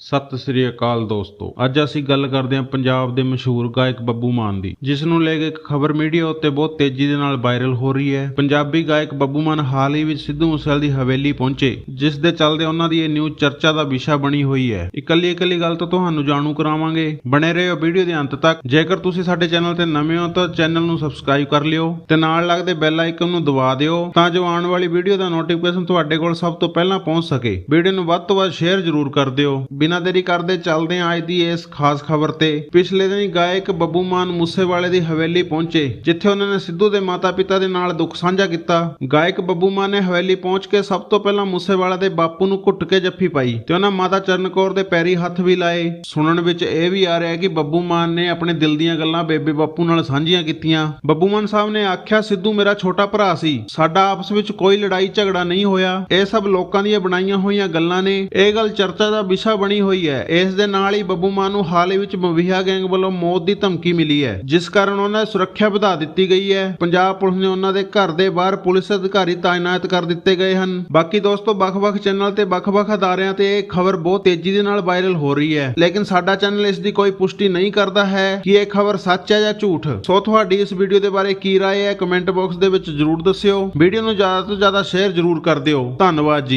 ਸਤਿ ਸ੍ਰੀ ਅਕਾਲ ਦੋਸਤੋ। ਅੱਜ ਅਸੀਂ ਗੱਲ ਕਰਦੇ ਹਾਂ ਪੰਜਾਬ ਦੇ ਮਸ਼ਹੂਰ ਗਾਇਕ ਬੱਬੂ ਮਾਨ ਦੀ, ਜਿਸ ਨੂੰ ਲੈ ਕੇ ਇੱਕ ਖਬਰ ਮੀਡੀਆ ਉੱਤੇ ਬਹੁਤ ਤੇਜ਼ੀ ਦੇ ਨਾਲ ਵਾਇਰਲ ਹੋ ਰਹੀ ਹੈ। ਪੰਜਾਬੀ ਗਾਇਕ ਬੱਬੂ ਮਾਨ ਹਾਲ ਹੀ ਵਿੱਚ ਸਿੱਧੂ ਮੂਸੇਵਾਲੇ ਦੀ ਹਵੇਲੀ ਪਹੁੰਚੇ, ਜਿਸ ਦੇ ਚੱਲਦੇ ਉਹਨਾਂ ਦੀ ਇਹ ਨਿਊਜ਼ ਚਰਚਾ ਦਾ ਵਿਸ਼ਾ ਬਣੀ ਹੋਈ ਹੈ। ਇਕੱਲੀ ਇਕੱਲੀ ਗੱਲ ਤੋਂ ਤੁਹਾਨੂੰ ਜਾਣੂ ਕਰਾਵਾਂਗੇ। ਬਣੇ ਰਹੋ ਵੀਡੀਓ ਦੇ ਅੰਤ ਤੱਕ। ਜੇਕਰ ਤੁਸੀਂ ਸਾਡੇ ਚੈਨਲ ਤੇ ਨਵੇਂ ਹੋ ਤਾਂ ਚੈਨਲ ਨੂੰ ਸਬਸਕ੍ਰਾਈਬ ਕਰ ਲਿਓ ਤੇ ਨਾਲ ਲੱਗਦੇ ਬੈਲ ਆਈਕਨ ਨੂੰ ਦਬਾ ਦਿਓ, ਤਾਂ ਜੋ ਆਉਣ ਵਾਲੀ ਵੀਡੀਓ ਦਾ ਨੋਟੀਫਿਕੇਸ਼ਨ ਤੁਹਾਡੇ ਕੋਲ ਸਭ ਤੋਂ ਪਹਿਲਾਂ ਪਹੁੰਚ ਸਕੇ। ਵੀਡੀਓ ਨੂੰ ਵੱਧ ਤੋਂ ਵੱਧ ਸ਼ੇਅਰ ਜ਼ਰੂਰ ਕਰ ਦਿਓ। ਬਿਨਾਂ ਦੇਰੀ ਕਰਦੇ ਚੱਲਦੇ ਹਾਂ ਅੱਜ ਦੀ ਇਸ ਖਾਸ ਖਬਰ ਤੇ। ਪਿਛਲੇ ਦਿਨ ਗਾਇਕ ਬੱਬੂ ਮਾਨ ਮੂਸੇਵਾਲੇ ਦੀ ਹਵੇਲੀ ਪਹੁੰਚੇ, ਜਿੱਥੇ ਉਹਨਾਂ ਨੇ ਸਿੱਧੂ ਦੇ ਮਾਤਾ-ਪਿਤਾ ਦੇ ਨਾਲ ਦੁੱਖ ਸਾਂਝਾ ਕੀਤਾ। ਗਾਇਕ ਬੱਬੂ ਮਾਨ ਨੇ ਹਵੇਲੀ ਪਹੁੰਚ ਕੇ ਸਭ ਤੋਂ ਪਹਿਲਾਂ ਮੂਸੇਵਾਲਾ ਦੇ ਬਾਪੂ ਨੂੰ ਘੁੱਟ ਕੇ ਜੱਫੀ ਪਾਈ ਤੇ ਉਹਨਾਂ ਮਾਤਾ ਚਰਨ ਕੌਰ ਦੇ ਪੈਰੀ ਹੱਥ ਵੀ ਲਾਏ। ਸੁਣਨ ਵਿੱਚ ਇਹ ਵੀ ਆ ਰਿਹਾ ਕਿ ਬੱਬੂ ਮਾਨ ਨੇ ਆਪਣੇ ਦਿਲ ਦੀਆਂ ਗੱਲਾਂ ਬੇਬੇ ਬਾਪੂ ਨਾਲ ਸਾਂਝੀਆਂ ਕੀਤੀਆਂ। ਬੱਬੂ ਮਾਨ ਸਾਹਿਬ ਨੇ ਆਖਿਆ, ਸਿੱਧੂ ਮੇਰਾ ਛੋਟਾ ਭਰਾ ਸੀ। ਸਾਡਾ ਆਪਸ ਵਿੱਚ ਕੋਈ ਲੜਾਈ ਝਗੜਾ ਨਹੀਂ ਹੋਇਆ। ਇਹ ਸਭ ਲੋਕਾਂ ਦੀਆਂ ਬਣਾਈਆਂ ਹੋਈਆਂ ਗੱਲਾਂ ਨੇ। ਇਹ ਗੱਲ ਚਰਚਾ ਦਾ ਵਿਸ਼ਾ ਬਣੀ ਬਣੀ ਹੋਈ ਹੈ ਇਸ ਦੇ ਨਾਲ ਹੀ ਬੱਬੂ ਮਾਨ ਨੂੰ ਹਾਲ ਹੀ ਵਿੱਚ ਮਵੀਹਾ ਗੈਂਗ ਵੱਲੋਂ ਮੌਤ ਦੀ ਧਮਕੀ ਮਿਲੀ ਹੈ ਜਿਸ ਕਾਰਨ ਉਹਨਾਂ ਦੀ ਸੁਰੱਖਿਆ ਵਧਾ ਦਿੱਤੀ ਗਈ ਹੈ ਪੰਜਾਬ ਪੁਲਿਸ ਨੇ ਉਹਨਾਂ ਦੇ ਘਰ ਦੇ ਬਾਹਰ ਪੁਲਿਸ ਅਧਿਕਾਰੀ ਤਾਇਨਾਤ ਕਰ ਦਿੱਤੇ ਗਏ ਹਨ ਬਾਕੀ ਦੋਸਤੋ ਵੱਖ-ਵੱਖ ਚੈਨਲ ਤੇ ਵੱਖ-ਵੱਖ ਅਦਾਰਿਆਂ ਤੇ ਇਹ ਖਬਰ ਬਹੁਤ ਤੇਜ਼ੀ ਦੇ ਨਾਲ ਵਾਇਰਲ ਹੋ ਰਹੀ ਹੈ ਲੇਕਿਨ ਸਾਡਾ ਚੈਨਲ ਇਸ ਦੀ ਕੋਈ ਪੁਸ਼ਟੀ ਨਹੀਂ ਕਰਦਾ ਹੈ ਕਿ ਇਹ ਖਬਰ ਸੱਚ ਹੈ ਜਾਂ ਝੂਠ ਸੋ ਤੁਹਾਡੀ ਇਸ ਵੀਡੀਓ ਦੇ ਬਾਰੇ ਕੀ رائے ਹੈ ਕਮੈਂਟ ਬਾਕਸ ਦੇ ਵਿੱਚ ਜਰੂਰ ਦੱਸਿਓ ਵੀਡੀਓ ਨੂੰ ਜ਼ਿਆਦਾ ਤੋਂ ਜ਼ਿਆਦਾ ਸ਼ੇਅਰ ਜਰੂਰ ਕਰ ਦਿਓ ਧੰਨਵਾਦ ਜੀ